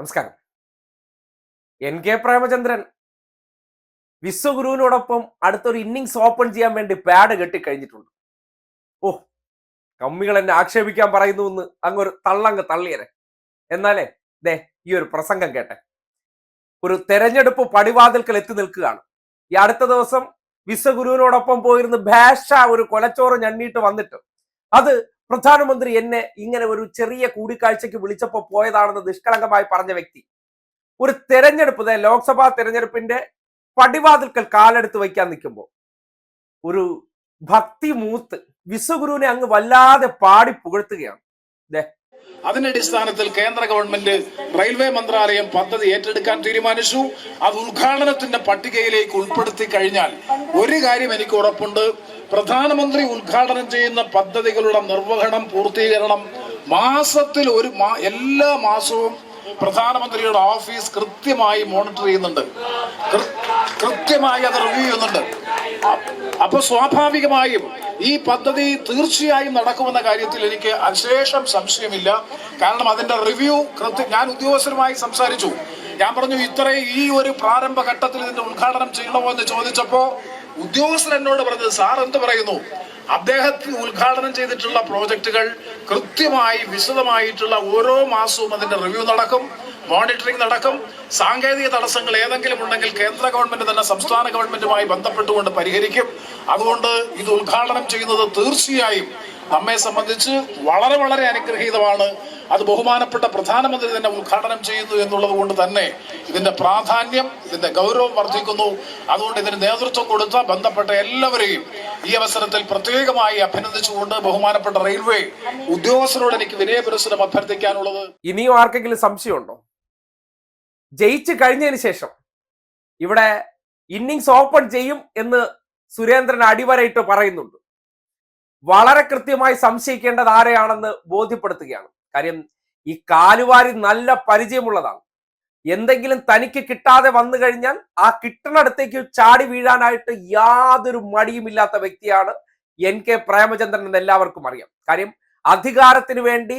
നമസ്കാരം. N K Premachandran വിശ്വഗുരുവിനോടൊപ്പം അടുത്തൊരു innings open ചെയ്യാൻ വേണ്ടി പാഡ് കെട്ടിക്കഴിഞ്ഞിട്ടുണ്ട് ഓ കമ്മികൾ എന്നെ ആക്ഷേപിക്കാൻ പറയുന്നു എന്ന് അങ്ങൊരു തള്ളങ്ങ് തള്ളിയരെ. എന്നാലേ ദേ ഈ ഒരു പ്രസംഗം കേട്ടെ. ഒരു തെരഞ്ഞെടുപ്പ് പടിവാതിൽക്കൽ എത്തി നിൽക്കുകയാണ്. ഈ അടുത്ത ദിവസം വിശ്വഗുരുവിനോടൊപ്പം പോയിരുന്ന് ഭാഷ ഒരു കൊലച്ചോറ് ഞണ്ണിയിട്ട് വന്നിട്ട് അത് പ്രധാനമന്ത്രി എന്നെ ഇങ്ങനെ ഒരു ചെറിയ കൂടിക്കാഴ്ചയ്ക്ക് വിളിച്ചപ്പോൾ പോയതാണെന്ന് നിഷ്കളങ്കമായി പറഞ്ഞ വ്യക്തി. ഒരു തെരഞ്ഞെടുപ്പ് ലോക്സഭാ തെരഞ്ഞെടുപ്പിന്റെ പടിവാതിൽക്കൽ കാലെടുത്ത് വയ്ക്കാൻ നിൽക്കുമ്പോൾ ഒരു ഭക്തി മൂത്ത് വിശ്വഗുരുവിനെ അങ്ങ് വല്ലാതെ പാടി പുകഴ്ത്തുകയാണ്. അതിന്റെ അടിസ്ഥാനത്തിൽ കേന്ദ്ര ഗവൺമെന്റ് റെയിൽവേ മന്ത്രാലയം പദ്ധതി ഏറ്റെടുക്കാൻ തീരുമാനിച്ചു. അത് ഉദ്ഘാടനത്തിന്റെ പട്ടികയിലേക്ക് ഉൾപ്പെടുത്തി കഴിഞ്ഞാൽ ഒരു കാര്യം എനിക്ക് ഉറപ്പുണ്ട്. പ്രധാനമന്ത്രി ഉദ്ഘാടനം ചെയ്യുന്ന പദ്ധതികളുടെ നിർവഹണം പൂർത്തീകരണം മാസത്തിൽ ഒരു എല്ലാ മാസവും പ്രധാനമന്ത്രിയുടെ ഓഫീസ് കൃത്യമായി മോണിറ്റർ ചെയ്യുന്നുണ്ട്. കൃത്യമായി അത് റിവ്യൂ ചെയ്യുന്നുണ്ട്. അപ്പൊ സ്വാഭാവികമായും ഈ പദ്ധതി തീർച്ചയായും നടക്കുമെന്ന കാര്യത്തിൽ എനിക്ക് അശേഷം സംശയമില്ല. കാരണം അതിന്റെ റിവ്യൂ കൃത്യം ഞാൻ ഉദ്യോഗസ്ഥരുമായി സംസാരിച്ചു. ഞാൻ പറഞ്ഞു ഇത്രയും ഈ ഒരു പ്രാരംഭ ഘട്ടത്തിൽ ഇതിന്റെ ഉദ്ഘാടനം ചെയ്യണമോ എന്ന് ചോദിച്ചപ്പോ ഉദ്യോഗസ്ഥർ എന്നോട് പറഞ്ഞത് സാർ എന്ത് പറയുന്നു? അദ്ദേഹത്തിന് ഉദ്ഘാടനം ചെയ്തിട്ടുള്ള പ്രോജക്റ്റുകൾ കൃത്യമായി വിശദമായിട്ടുള്ള ഓരോ മാസവും അതിന്റെ റിവ്യൂ നടക്കും മോണിറ്ററിംഗ് നടക്കും. സാങ്കേതിക തടസ്സങ്ങൾ ഏതെങ്കിലും ഉണ്ടെങ്കിൽ കേന്ദ്ര ഗവൺമെന്റ് തന്നെ സംസ്ഥാന ഗവൺമെന്റുമായി ബന്ധപ്പെട്ടുകൊണ്ട് പരിഹരിക്കും. അതുകൊണ്ട് ഇത് ഉദ്ഘാടനം ചെയ്യുന്നത് തീർച്ചയായും നമ്മെ സംബന്ധിച്ച് വളരെ വളരെ അനുഗ്രഹീതമാണ്. അത് ബഹുമാനപ്പെട്ട പ്രധാനമന്ത്രി തന്നെ ഉദ്ഘാടനം ചെയ്യുന്നു എന്നുള്ളത് കൊണ്ട് തന്നെ ഇതിന്റെ പ്രാധാന്യം ഇതിന്റെ ഗൗരവം വർദ്ധിക്കുന്നു. അതുകൊണ്ട് ഇതിന് നേതൃത്വം കൊടുത്ത ബന്ധപ്പെട്ട എല്ലാവരെയും ഈ അവസരത്തിൽ പ്രത്യേകമായി അഭിനന്ദിച്ചുകൊണ്ട് ബഹുമാനപ്പെട്ട റെയിൽവേ ഉദ്യോഗസ്ഥരോട് എനിക്ക് വിനയപുരസ്സരം അഭ്യർത്ഥിക്കാനുള്ളത്. ഇനിയും ആർക്കെങ്കിലും സംശയമുണ്ടോ? ജയിച്ചു കഴിഞ്ഞതിന് ശേഷം ഇവിടെ ഇന്നിങ്സ് ഓപ്പൺ ചെയ്യും എന്ന് സുരേന്ദ്രൻ അടിവരയിട്ട് പറയുന്നുണ്ട്. വളരെ കൃത്യമായി സംശയിക്കേണ്ടത് ആരെയാണെന്ന് ബോധ്യപ്പെടുത്തുകയാണ്. കാര്യം ഈ കാലുവാരി നല്ല പരിചയമുള്ളതാണ്. എന്തെങ്കിലും തനിക്ക് കിട്ടാതെ വന്നു കഴിഞ്ഞാൽ ആ കിട്ടണടത്തേക്ക് ചാടി വീഴാനായിട്ട് യാതൊരു മടിയുമില്ലാത്ത വ്യക്തിയാണ് എൻ കെ പ്രേമചന്ദ്രൻ എന്ന് എല്ലാവർക്കും അറിയാം. കാര്യം അധികാരത്തിന് വേണ്ടി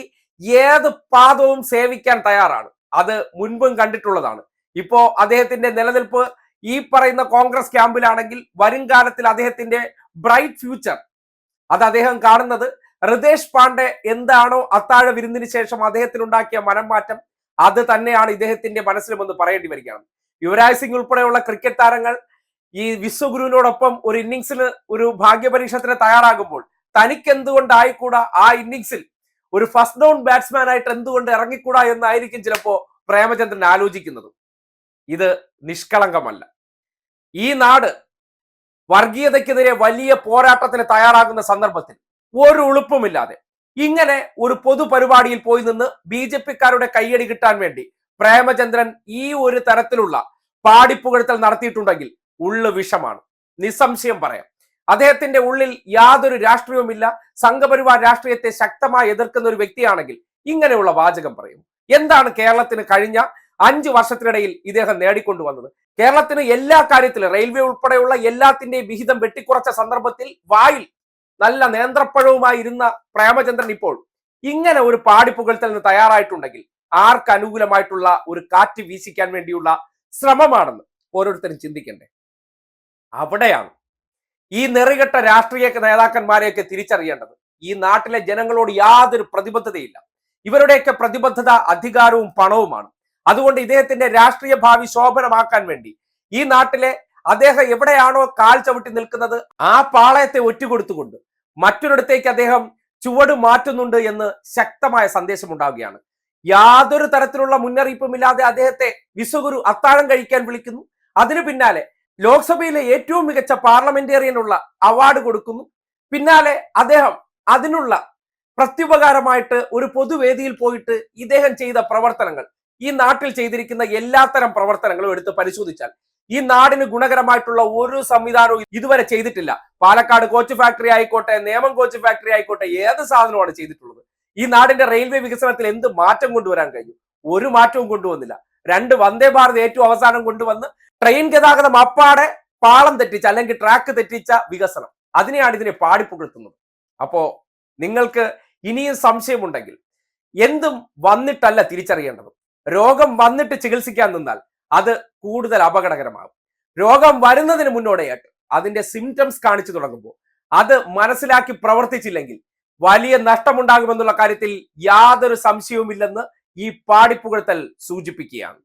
ഏത് പാദവും സേവിക്കാൻ തയ്യാറാണ്. അത് മുൻപും കണ്ടിട്ടുള്ളതാണ്. ഇപ്പോ അദ്ദേഹത്തിന്റെ നിലനിൽപ്പ് ഈ പറയുന്ന കോൺഗ്രസ് ക്യാമ്പിലാണെങ്കിൽ വരും കാലത്തിൽ അദ്ദേഹത്തിന്റെ ബ്രൈറ്റ് ഫ്യൂച്ചർ അത് അദ്ദേഹം കാണുന്നത് ഹൃദേശ് പാണ്ഡെ എന്താണോ അത്താഴ വിരുന്നിന് ശേഷം അദ്ദേഹത്തിനുണ്ടാക്കിയ മനംമാറ്റം അത് തന്നെയാണ് ഇദ്ദേഹത്തിന്റെ മനസ്സിലുമെന്ന് പറയേണ്ടി വരികയാണ്. യുവരാജ് സിംഗ് ഉൾപ്പെടെയുള്ള ക്രിക്കറ്റ് താരങ്ങൾ ഈ വിശ്വഗുരുവിനോടൊപ്പം ഒരു ഇന്നിങ്സിൽ ഒരു ഭാഗ്യപരീക്ഷത്തിന് തയ്യാറാകുമ്പോൾ തനിക്ക് എന്തുകൊണ്ടായിക്കൂടാ ആ ഇന്നിങ്സിൽ ഒരു ഫസ്റ്റ് ഡൗൺ ബാറ്റ്സ്മാൻ ആയിട്ട് എന്തുകൊണ്ട് ഇറങ്ങിക്കൂടാ എന്നായിരിക്കും ചിലപ്പോ പ്രേമചന്ദ്രൻ ആലോചിക്കുന്നത്. ഇത് നിഷ്കളങ്കമല്ല. ഈ നാട് വർഗീയതയ്ക്കെതിരെ വലിയ പോരാട്ടത്തിന് തയ്യാറാകുന്ന സന്ദർഭത്തിൽ ഒരു ഉളുപ്പുമില്ലാതെ. ഇങ്ങനെ ഒരു പൊതുപരിപാടിയിൽ പോയി നിന്ന് ബി ജെ പിക്കാരുടെ കയ്യടി കിട്ടാൻ വേണ്ടി പ്രേമചന്ദ്രൻ ഈ ഒരു തരത്തിലുള്ള പാടിപ്പുകഴ്ത്തൽ നടത്തിയിട്ടുണ്ടെങ്കിൽ ഉള്ളു വിഷമാണ്. നിസ്സംശയം പറയാം. അദ്ദേഹത്തിന്റെ ഉള്ളിൽ യാതൊരു രാഷ്ട്രീയവുമില്ല. സംഘപരിവാർ രാഷ്ട്രീയത്തെ ശക്തമായി എതിർക്കുന്ന ഒരു വ്യക്തിയാണെങ്കിൽ ഇങ്ങനെയുള്ള വാചകം പറയും. എന്താണ് കേരളത്തിന് കഴിഞ്ഞ അഞ്ചു വർഷത്തിനിടയിൽ ഇദ്ദേഹം നേടിക്കൊണ്ടുവന്നത് കേരളത്തിന് എല്ലാ കാര്യത്തിലും റെയിൽവേ ഉൾപ്പെടെയുള്ള എല്ലാത്തിന്റെയും വിഹിതം വെട്ടിക്കുറച്ച സന്ദർഭത്തിൽ വായിൽ നല്ല നേന്ത്രപ്പഴവുമായി ഇരുന്ന പ്രേമചന്ദ്രൻ ഇപ്പോൾ ഇങ്ങനെ ഒരു പാടിപ്പുകഴ്ത്തലിന് തയ്യാറായിട്ടുണ്ടെങ്കിൽ ആർക്ക് അനുകൂലമായിട്ടുള്ള ഒരു കാറ്റ് വീശിക്കാൻ വേണ്ടിയുള്ള ശ്രമമാണെന്ന് ഓരോരുത്തരും ചിന്തിക്കണ്ടേ? അവിടെയാണ് ഈ നെറികെട്ട രാഷ്ട്രീയ നേതാക്കന്മാരെയൊക്കെ തിരിച്ചറിയേണ്ടത്. ഈ നാട്ടിലെ ജനങ്ങളോട് യാതൊരു പ്രതിബദ്ധതയില്ല. ഇവരുടെയൊക്കെ പ്രതിബദ്ധത അധികാരവും പണവുമാണ്. അതുകൊണ്ട് ഇദ്ദേഹത്തിന്റെ രാഷ്ട്രീയ ഭാവി ശോഭനമാക്കാൻ വേണ്ടി ഈ നാട്ടിലെ അദ്ദേഹം എവിടെയാണോ കാൽ ചവിട്ടി നിൽക്കുന്നത് ആ പാളയത്തെ ഒറ്റുകൊടുത്തുകൊണ്ട് മറ്റൊരിടത്തേക്ക് അദ്ദേഹം ചുവട് മാറ്റുന്നുണ്ട് എന്ന് ശക്തമായ സന്ദേശം ഉണ്ടാവുകയാണ് യാതൊരു തരത്തിലുള്ള മുന്നറിയിപ്പുമില്ലാതെ അദ്ദേഹത്തെ വിശ്വഗുരു അത്താഴം കഴിക്കാൻ വിളിക്കുന്നു. അതിനു പിന്നാലെ ലോക്സഭയിലെ ഏറ്റവും മികച്ച പാർലമെന്റേറിയനുള്ള അവാർഡ് കൊടുക്കുന്നു. പിന്നാലെ അദ്ദേഹം അതിനുള്ള പ്രത്യുപകാരമായിട്ട് ഒരു പൊതുവേദിയിൽ പോയിട്ട് ഇദ്ദേഹം ചെയ്ത പ്രവർത്തനങ്ങൾ ഈ നാട്ടിൽ ചെയ്തിരിക്കുന്ന എല്ലാത്തരം പ്രവർത്തനങ്ങളും എടുത്ത് പരിശോധിച്ചാൽ ഈ നാടിന് ഗുണകരമായിട്ടുള്ള ഒരു സംവിധാനവും ഇതുവരെ ചെയ്തിട്ടില്ല. പാലക്കാട് കോച്ച് ഫാക്ടറി ആയിക്കോട്ടെ നേമം കോച്ച് ഫാക്ടറി ആയിക്കോട്ടെ ഏത് സാധനമാണ് ചെയ്തിട്ടുള്ളത്? ഈ നാടിന്റെ റെയിൽവേ വികസനത്തിൽ എന്ത് മാറ്റം കൊണ്ടുവരാൻ കഴിഞ്ഞു? ഒരു മാറ്റവും കൊണ്ടുവന്നില്ല. രണ്ട് വന്ദേ ഭാരത് ഏറ്റവും അവസാനം കൊണ്ടുവന്ന് ട്രെയിൻ ഗതാഗതം അപ്പാടെ പാളം തെറ്റിച്ച അല്ലെങ്കിൽ ട്രാക്ക് തെറ്റിച്ച വികസനം. അതിനെയാണ് ഇതിനെ പാടിപ്പുകഴ്ത്തുന്നത്. അപ്പോ നിങ്ങൾക്ക് ഇനിയും സംശയമുണ്ടെങ്കിൽ എന്തും വന്നിട്ടല്ല തിരിച്ചറിയേണ്ടത്. രോഗം വന്നിട്ട് ചികിത്സിക്കാൻ നിന്നാൽ അത് കൂടുതൽ അപകടകരമാകും. രോഗം വരുന്നതിന് മുന്നോടിയായിട്ട് അതിന്റെ സിംറ്റംസ് കാണിച്ചു തുടങ്ങുമ്പോൾ അത് മനസ്സിലാക്കി പ്രവർത്തിച്ചില്ലെങ്കിൽ വലിയ നഷ്ടമുണ്ടാകുമെന്നുള്ള കാര്യത്തിൽ യാതൊരു സംശയവുമില്ലെന്ന് ഈ പാടിപ്പുകഴ്ത്തൽ സൂചിപ്പിക്കുകയാണ്.